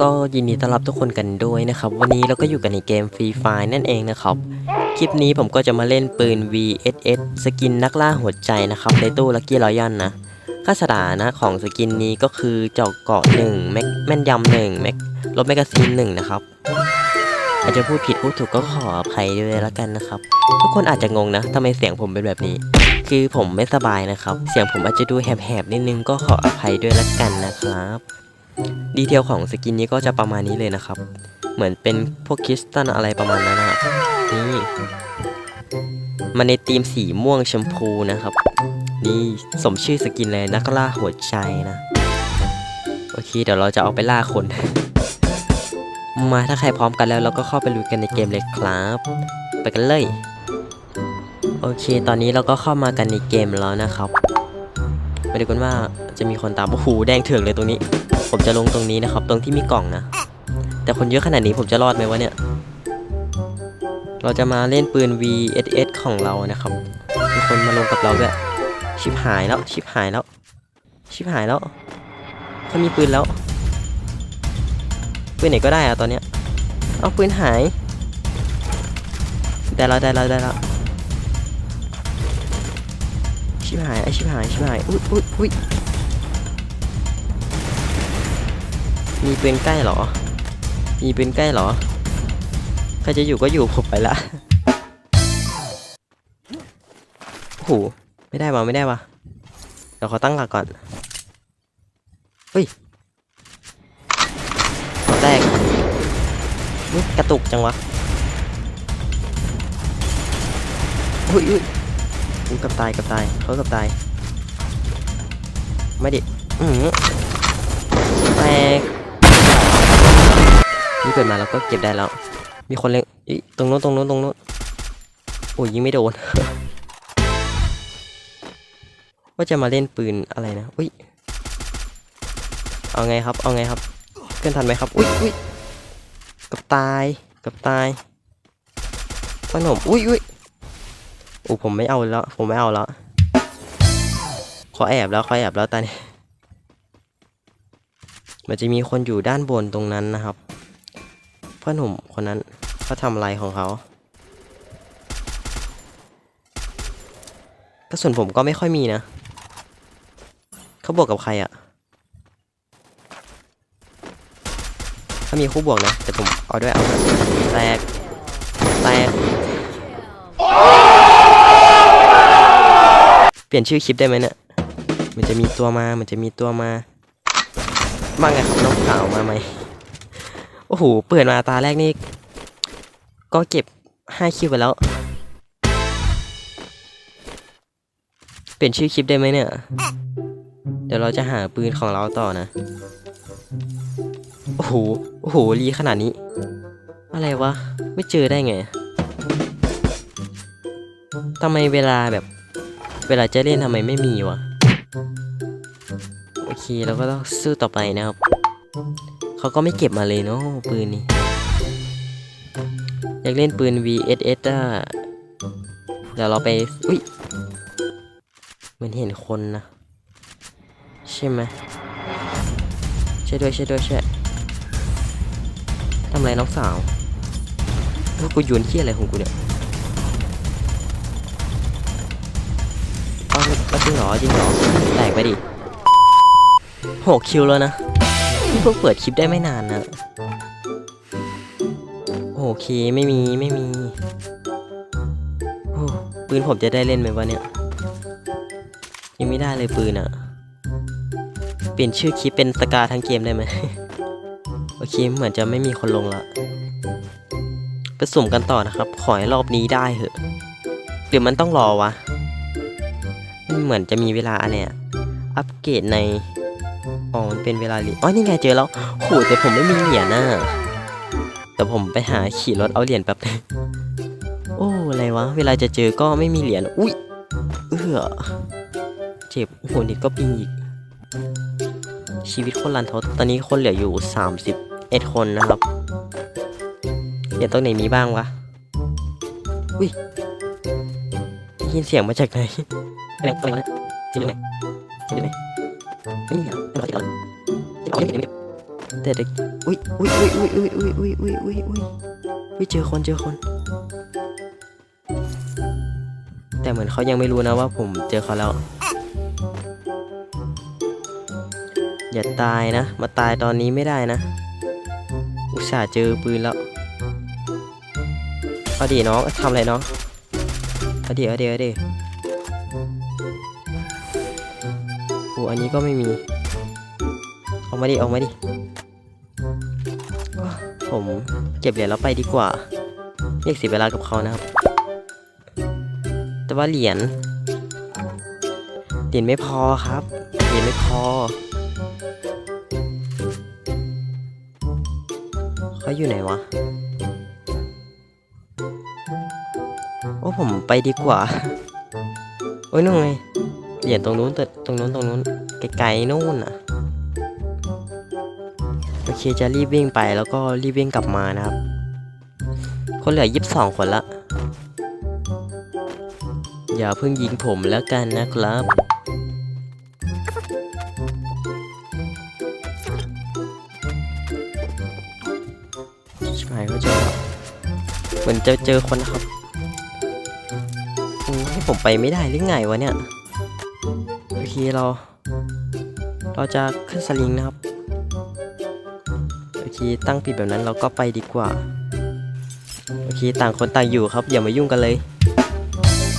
ก็ยินดีต้อนรับทุกคนกันด้วยนะครับ วันนี้เราก็อยู่กันในเกมฟรีไฟนั่นเองนะครับ คลิปนี้ผมก็จะมาเล่นปืน VSS สกินนักล่าหัวใจนะครับ ในตู้ลักกี้รอยันนะค่าสถานะของสกินนี้ก็คือเจาะเกาะ1แม็กแม่นยำ1แม็กลบแมกกาซีน1นะครับ อาจจะพูดผิดพูดถูกก็ขออภัยด้วยแล้วกันนะครับ ทุกคนอาจจะงงนะทำไมเสียงผมเป็นแบบนี้ คือผมไม่สบายนะครับ เสียงผมอาจจะดูแหบๆนิดนึงก็ขออภัยด้วยแล้วกันนะครับ ดีเทลของสกินนี้ก็จะประมาณนี้เลยนะครับ เหมือนเป็นพวกคริสตัลอะไรประมาณนั้นนะครับนี่มันในธีมสีม่วงชมพูนะครับ นี่สมชื่อสกินเลยนักล่าหัวใจนะ โอเค เดี๋ยวเราจะเอาไปล่าคน มาถ้าใครพร้อมกันแล้วเราก็เข้าไปลุยกันในเกมเลยครับ ไปกันเลย โอเค ตอนนี้เราก็เข้ามากันในเกมแล้วนะครับ ไปดูกันว่าจะมีคนตามโอ้โหแดงเถื่อกเลยตรงนี้ ผมจะลงตรงนี้นะครับ ตรงที่มีกล่องนะ แต่คนเยอะขนาดนี้ผมจะรอดไหมวะเนี่ย เราจะมาเล่นปืน VSS ของเรานะครับ มีคนมาลงกับเราด้วย ชิบหายแล้ว ชิบหายแล้ว ชิบหายแล้วเขามีปืนแล้ว ปืนไหนก็ได้อะตอนเนี้ย เอาปืนหาย ได้แล้วได้แล้วได้แล้วชิบหายไอชิบหายชิบหาย อุ้ยอุ้ยอุ้ย มีปืนใกล้หรอ มีปืนใกล้หรอใครจะอยู่ก็อยู่ผมไปละโอ้โหไม่ได้วะไม่ได้วะเดี๋ยวขอตั้งหลักก่อนเฮ้ยหัวแตกนี่กระตุกจังวะอุ้ยอุ้ยอุ้ยกับตายกับตายเขากับตายไม่ดิอือแตก เกิดมาแล้วก็เก็บได้แล้ว มีคนเล็งอิตรงโน้นตรงโน้นตรงโน้นโอ้ยยิงไม่โดน ว่าจะมาเล่นปืนอะไรนะอุ้ยเอาไงครับเอาไงครับเพื่อนทันไหมครับอุ้ยอุ้ยกับตายกับตายขนมอุ้ยอุ้ยโอ้ผมไม่เอาแล้ว ผมไม่เอาแล้วขอแอบแล้วขอแอบแล้วตอนนี้มันจะมีคนอยู่ด้านบนตรงนั้นนะครับ พื่อนผมคนนั้นเขาทำอะไรของเขากระสุนผมก็ไม่ค่อยมีนะ เขาบวกกับใครอะถ้ามีคู่บวกนะแต่ผมเอาด้วยเอาแตกแตกเปลี่ยนชื่อคลิปได้ไหมเนี่ยมันจะมีตัวมา มันจะมีตัวมามาไงครับน้องสาวมาไหม อ้โห เปิดมาตาแรกนี่ ก็เก็บห้าคิวไปแล้ว เปลี่ยนชื่อคลิปได้ไหมเนี่ย เดี๋ยวเราจะหาปืนของเราต่อนะ โอ้โห โอ้โห รีขนาดนี้ อะไรวะ ไม่เจอได้ไงทำไมเวลาแบบ เวลาจะเล่นทำไมไม่มีวะ โอเคเราก็ต้องสู้ต่อไปนะครับ เขาก็ไม่เก็บมาเลยเนาะปืนนี้อยากเล่นปืน VSS อะเดี๋ยวเราไป อุ้ยเหมือนเห็นคนนะ ใช่ไหมใช่ด้วยใช่ด้วยใช่ทำไรน้องสาวเฮ้ยกูโยนเที่ยอะไรของกูเนี่ยเอาเอาจริงเหรอจริงเหรอแตกไปดิหกคิวแล้วนะ นี่เพิ่งเปิดคลิปได้ไม่นานนะ โอเคไม่มีไม่มีโอ้ปืนผมจะได้เล่นไหมวะเนี่ย ยังไม่ได้เลยปืนอะเปลี่ยนชื่อคลิปเป็นสกาทั้งเกมได้ไหมโอเคเหมือนจะไม่มีคนลงละไปสุ่มกันต่อนะครับ ขอให้รอบนี้ได้เหอะหรือมันต้องรอวะมันเหมือนจะมีเวลาอะไรอะอัปเกรดใน อ๋อมันเป็นเวลาเหรียญอ๋อนี่ไงเจอแล้วโหแต่ผมไม่มีเหรียญน่ะแต่ผมไปหาขี่รถเอาเหรียญแป๊บนึงโอ้อะไรวะ เวลาจะเจอก็ไม่มีเหรียญอุ้ยเอือเจ็บโหนิดก็ปิงอีก ชีวิตคนรันทดตอนนี้คนเหลืออยู่ 31 คนนะครับเดี๋ยวตรงไหนมีบ้างวะอุ้ยได้ยินเสียงมาจากไหนอะไรตรงไหนที่ไหนที่ไหน ไม่มีอะไม่รอที่ก่อนที่เอาไม่เห็นไม่แต่เด็กอุ้ยอุ้ยอุ้ยอุ้ยอุ้ยอุ้ยอุ้ยอุ้ยอุ้ยอุ้ยอุ้ยเจอคนเจอคน แต่เหมือนเขายังไม่รู้นะว่าผมเจอเขาแล้ว อย่าตายนะ มาตายตอนนี้ไม่ได้นะ อุตส่าห์เจอปืนแล้วเอาดีน้องทำอะไรน้องเอาดีเอาดีเอาดี อันนี้ก็ไม่มีออกมาดิออกมาดิ ผมเก็บเหรียญแล้วไปดีกว่าไม่อยกเสียเวลากับเขานะครับ แต่ว่าเหรียญเหรียญไม่พอครับเหรียญไม่พอเขาอยู่ไหนวะโอ้ผมไปดีกว่า โอ้ยนู่นไง เหรียญตรงนู้นตตรงนู้นตรงนู้นไกลๆนู่นอะโอเคจะรีบวิ่งไปแล้วก็รีบวิ่งกลับมานะครับ คนเหลือยี่สิบสองคนละ อย่าเพิ่งยิงผมแล้วกันนะครับ ชิบหายก็เจอเหมือนจะเจอคนนะครับโอ้ให้ผมไปไม่ได้หรือไงวะเนี่ย โอเคเรา เราจะขึ้นสลิงนะครับ โอเค ตั้งปิดแบบนั้นเราก็ไปดีกว่า โอเค ต่างคนต่างอยู่ครับ อย่ามายุ่งกันเลย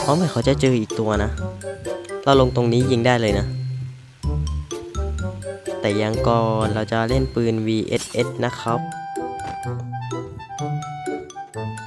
เพราะเหมือนเขาจะเจออีกตัวนะ เราลงตรงนี้ยิงได้เลยนะ แต่ยังก่อนเราจะเล่นปืน VSS นะครับ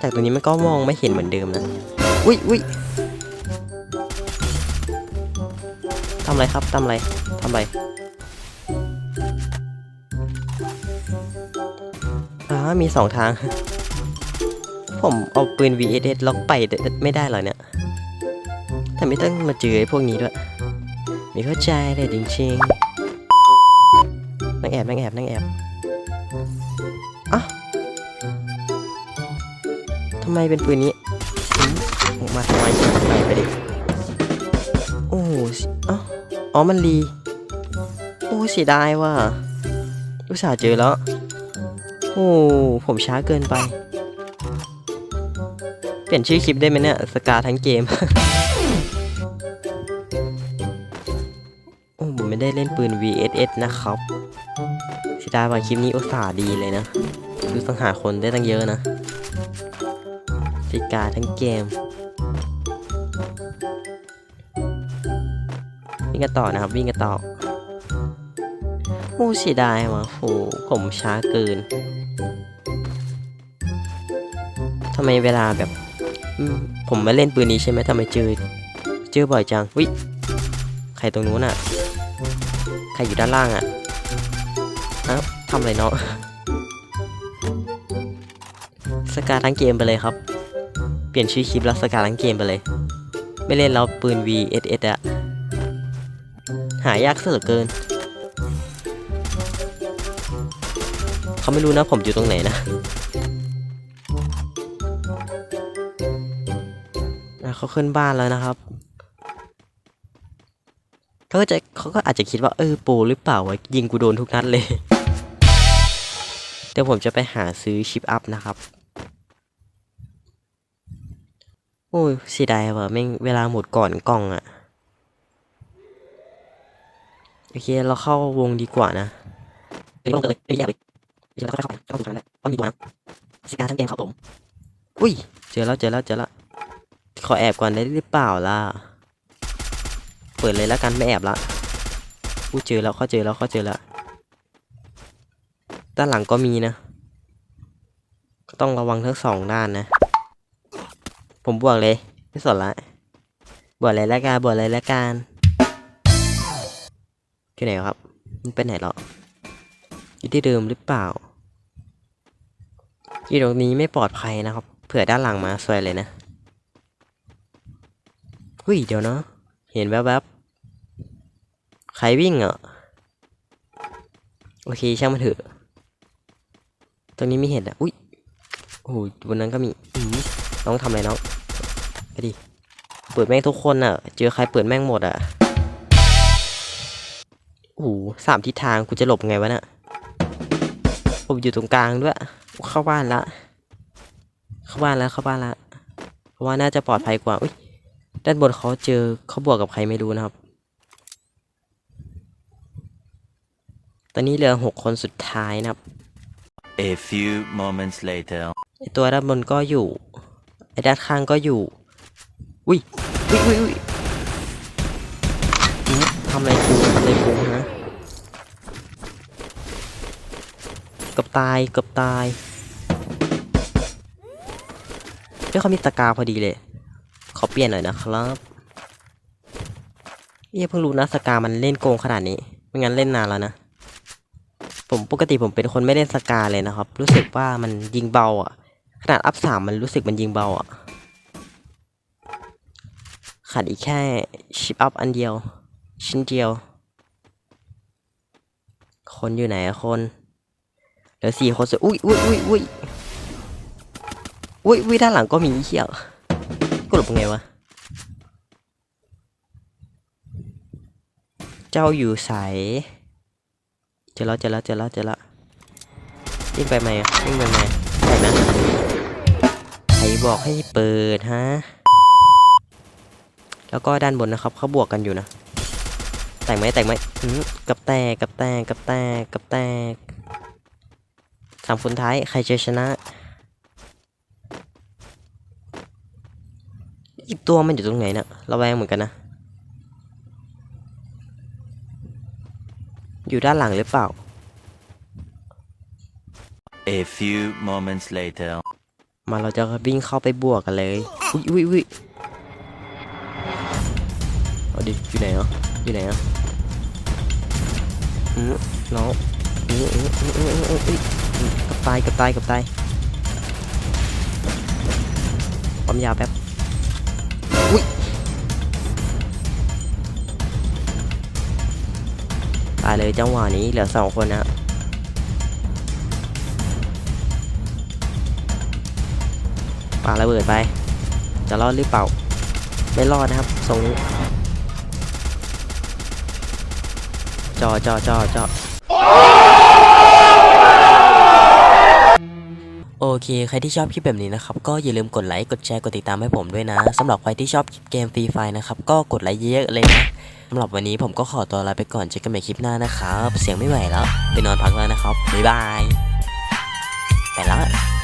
จากตรงนี้มันก็มองไม่เห็นเหมือนเดิมนะ อุ้ยอุ้ย ทำอะไรครับทำอะไรทำอะไรอ่ามีสองทาง ผมเอาปืน VSS ล็อกไปแต่ไม่ได้เหรอเนี่ยแต่ไม่ต้องมาเจอไอ้พวกนี้ด้วย ไม่เข้าใจเลยจริงๆนั่งแอบนั่งแอบนั่งแอบอะทำไมเป็นปืนนี้อืมอกมาทำไมไปไปดิโอ้สิเอ้า อ๋อมันรี โอ้เสียดายว่ะอุตส่าห์เจอแล้ว โอ้ผมช้าเกินไป เปลี่ยนชื่อคลิปได้ไหมเนี่ย สกาทั้งเกม โอ้ผมไม่ได้เล่นปืน VSS นะครับเสียดายว่าคลิปนี้อุตส่าห์ดีเลยนะ ดูสังหาคนได้ตั้งเยอะนะสกาทั้งเกม วิ่งกันต่อนะครับ วิ่งกันต่อโอ้เสียดายว่ะโหผมช้าเกินทำไมเวลาแบบ ผมมาเล่นปืนนี้ใช่ไหมทำไมเจอ เจอบ่อยจังวิใครตรงนู้นอะ ใครอยู่ด้านล่างอะอ้าวทำอะไรเนาะสกาทั้งเกมไปเลยครับ เปลี่ยนชื่อคลิปแล้วสกาทั้งเกมไปเลย ไม่เล่นแล้วปืน VSS อะ หายากเสือเกิน เขาไม่รู้นะผมอยู่ตรงไหนนะอะเขาขึ้นบ้านแล้วนะครับเขาก็จะเขาก็อาจจะคิดว่าเออปรหรือเปล่าวะยิงกูโดนทุกนัดเลย เดี๋ยวผมจะไปหาซื้อชิปอัพนะครับ โอ้ยเสียดายว่ะแม่งเวลาหมดก่อนกล้องอะ โอเค เราเข้าวงดีกว่านะเดี๋ยวลงเลยไม่แยกเลยเดี๋ยวเราค่เข้าไปเข้าตรงนั้นแหละต้องมีตัวนะสกาทั้งเกมครับผม อุ้ย เจอแล้วเจอแล้วเจอแล้วขอแอบก่อนได้หรือเปล่าล่ะ เปิดเลยแล้วกันไม่แอบละอู้เจอแล้วเขาเจอแล้วเขาเจอแล้ว ด้านหลังก็มีนะ ต้องระวังทั้งสองด้านนะ ผมบวกเลย ไม่สนละบวกเลยละกันบวกเลยละกัน ที่ไหนครับ มันไปไหนหรออยู่ที่เดิมหรือเปล่าที่ตรงนี้ไม่ปลอดภัยนะครับ เผื่อด้านหลังมาสวยเลยนะหุ้ยเดี๋ยวนะ เห็นแวบๆ ใครวิ่งอะ โอเคช่างมันเถอะ ตรงนี้ไม่เห็นอะ อุ้ย โอ้โหบนนั้นก็มีน้องทำอะไรน้องไปดิ เปิดแม่งทุกคนอะ เจอใครเปิดแม่งหมดอะ โอ้โหสามทิศทางกูจะหลบไงวะเนี่ยผมอยู่ตรงกลางด้วย เข้าบ้านละ เข้าบ้านแล้วเข้าบ้านละเพราะว่าน่าจะปลอดภัยกว่าอุ้ยด้านบนเขาเจอเขาบวกกับใครไม่รู้นะครับ ตอนนี้เหลือหกคนสุดท้ายนะครับ A few moments later. ไอตัวด้านบนก็อยู่ ไอด้านข้างก็อยู่ อุ้ยอุ้ยอุ้ยอุ้ยหืมทำอะไรกูทำอะไรกูฮะ เกับตายเกับตายเฮ้ยเขามีตะกาพอดีเลย ขอเปลี่ยนหน่อยนะครับเฮ้ยเพิ่งรู้นะสกามันเล่นโกงขนาดนี้ ไม่งั้นเล่นนานแล้วนะ ผมปกติผมเป็นคนไม่เล่นสกาเลยนะครับ รู้สึกว่ามันยิงเบาอะ ขนาดอัพสามมันรู้สึกมันยิงเบาอะ ขาดอีกแค่ชิปอัพอันเดียว ชิ้นเดียว คนอยู่ไหนอะคน เหลือสี่คนสุดอุ้ยอุ้ยอุ้ยอุ้ยอุ้ยอุ้ยด้านหลังก็มีเหี้ยกหลบไงวะ เจ้าอยู่ใสเจอแล้วเจอแล้วเจอแล้วเจอแล้ววิ่งไปไหมอะวิ่งไปไหมใช่นะใครบอกให้เปิดฮะ แล้วก็ด้านบนนะครับเขาบวกกันอยู่นะแตกไหมแตกไหมอืมกับแตกกับแตกกับแตกกับแตก สามคนท้าย ใครจะชนะอีกตัวมันอยู่ตรงไหนเนะ่ะระแวงเหมือนกันนะ อยู่ด้านหลังหรือเปล่า A few moments later. มาเราจะวิ่งเข้าไปบวกกันเลย อุ้ยอุ้ยอุ้ยเอาดิ อยู่ไหนเนาะอยู่ไหนอะอืมน้องอืมอืมอืมอืมอืมอืมอืม กับตายกับตายกับตายความยาวแป๊บ อุ้ย ตายเลยจังหวะนี้เหลือสองคนนะปาระเบิดไป จะรอดหรือเปล่า ไม่รอดนะครับทรงนี้จอจอจอจอ โอเค ใครที่ชอบคลิปแบบนี้นะครับ ก็อย่าลืมกดไลค์ กดแชร์ กดติดตามให้ผมด้วยนะ สำหรับใครที่ชอบเกมฟรีไฟนะครับ ก็กดไลค์เยอะๆเลยนะ สำหรับวันนี้ผมก็ขอตัวลาไปก่อน เจอกันใหม่คลิปหน้านะครับ เสียงไม่ไหวแล้ว ไปนอนพักแล้วนะครับ บ๊ายบาย ไปแล้ว